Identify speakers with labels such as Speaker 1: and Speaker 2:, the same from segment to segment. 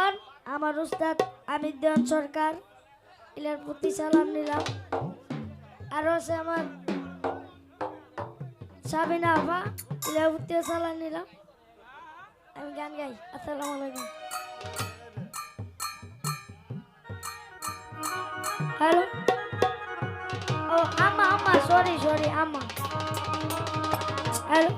Speaker 1: দেওয়ান আমার উস্তাদ আমির দেওয়ান সরকার, এলার প্রতি সালাম নিলাম। আরও আছে আমার সাবিনা আফা এলার প্রতি সালাম নিলাম। আমি গান গাই, আসসালামু আলাইকুম। হ্যালো? ও, আম্মা আম্মা সরি সরি আম্মা। হ্যালো?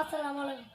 Speaker 1: আসসালামু আলাইকুম।